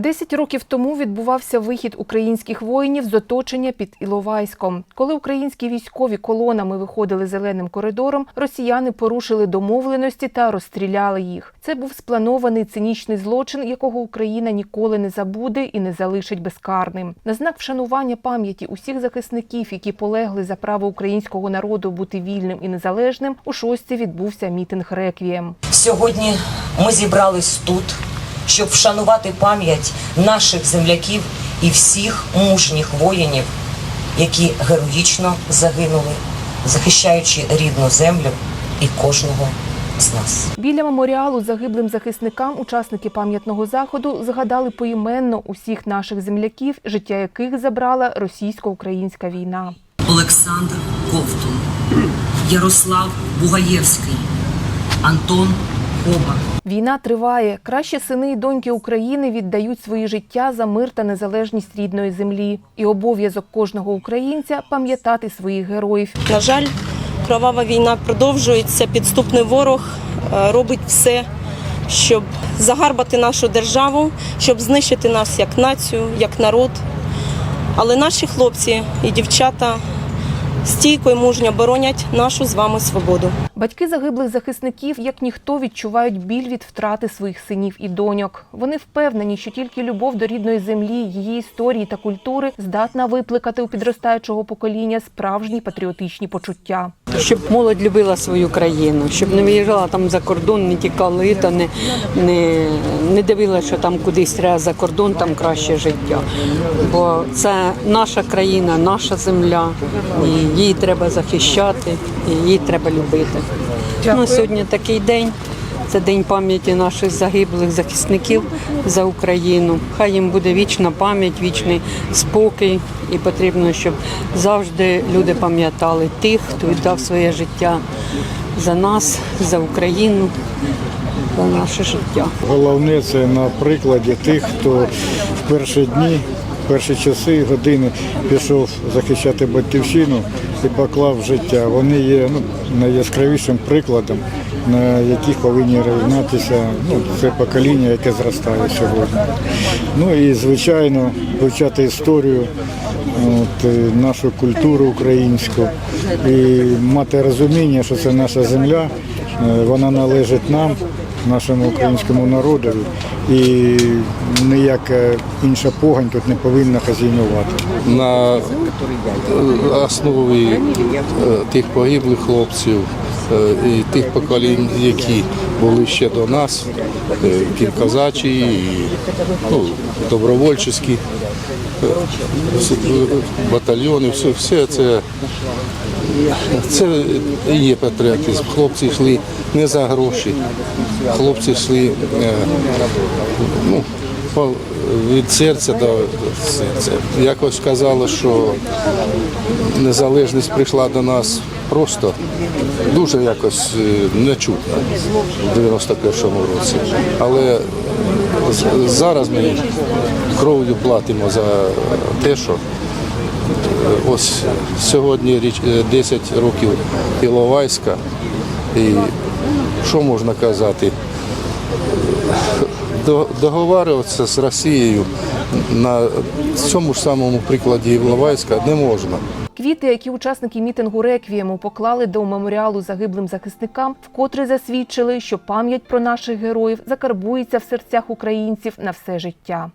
Десять років тому відбувався вихід українських воїнів з оточення під Іловайськом. Коли українські військові колонами виходили зеленим коридором, росіяни порушили домовленості та розстріляли їх. Це був спланований цинічний злочин, якого Україна ніколи не забуде і не залишить безкарним. На знак вшанування пам'яті усіх захисників, які полегли за право українського народу бути вільним і незалежним, у шості відбувся мітинг реквієм. Сьогодні ми зібрались тут, щоб вшанувати пам'ять наших земляків і всіх мужніх воїнів, які героїчно загинули, захищаючи рідну землю і кожного з нас. Біля меморіалу загиблим захисникам учасники пам'ятного заходу згадали поіменно усіх наших земляків, життя яких забрала російсько-українська війна. Олександр Ковтун, Ярослав Бугаєвський, Антон Хоба. Війна триває. Кращі сини і доньки України віддають свої життя за мир та незалежність рідної землі. І обов'язок кожного українця пам'ятати своїх героїв. На жаль, кровава війна продовжується. Підступний ворог е, робить все, щоб загарбати нашу державу, щоб знищити нас як націю, як народ. Але наші хлопці і дівчата стійко і мужньо боронять нашу з вами свободу. Батьки загиблих захисників, як ніхто, відчувають біль від втрати своїх синів і доньок. Вони впевнені, що тільки любов до рідної землі, її історії та культури здатна викликати у підростаючого покоління справжні патріотичні почуття. щоб молодь любила свою країну, щоб не виїжджала там за кордон, не тікали, та не, не, не дивилася, що там кудись треба за кордон, там краще життя. Бо це наша країна, наша земля, і її треба захищати, і її треба любити. Ну, сьогодні такий день. Це день пам'яті наших загиблих захисників за Україну. Хай їм буде вічна пам'ять, вічний спокій. І потрібно, щоб завжди люди пам'ятали тих, хто віддав своє життя за нас, за Україну, за наше життя. Головне це на прикладі тих, хто в перші дні, перші часи і години пішов захищати батьківщину і поклав життя. Вони є ну, найяскравішим прикладом, на яких повинні рівнятися ну, це покоління, яке зростає сьогодні. Ну і звичайно вивчати історію. От, нашу культуру українську і мати розуміння, що це наша земля, е, вона належить нам, нашому українському народу, і ніяка інша погань тут не повинна хазяйнувати. на е, основі е, тих погиблих хлопців е, і тих поколінь, які були ще до нас, е, ті казачі, і, ну, добровольчі е, е, батальйони, все, все це, це і є патріотизм. Хлопці йшли не за гроші, хлопці йшли е, ну, від серця до серця. Якось казали, що незалежність прийшла до нас просто дуже якось е, нечутно в 91-му році. Але зараз ми кров'ю платимо за те, що ось сьогодні річ- е, 10 років Іловайська. І що можна казати? До- договарюватися з Росією на цьому ж самому прикладі Іловайська не можна. Квіти, які учасники мітингу реквієму поклали до меморіалу загиблим захисникам, вкотре засвідчили, що пам'ять про наших героїв закарбується в серцях українців на все життя.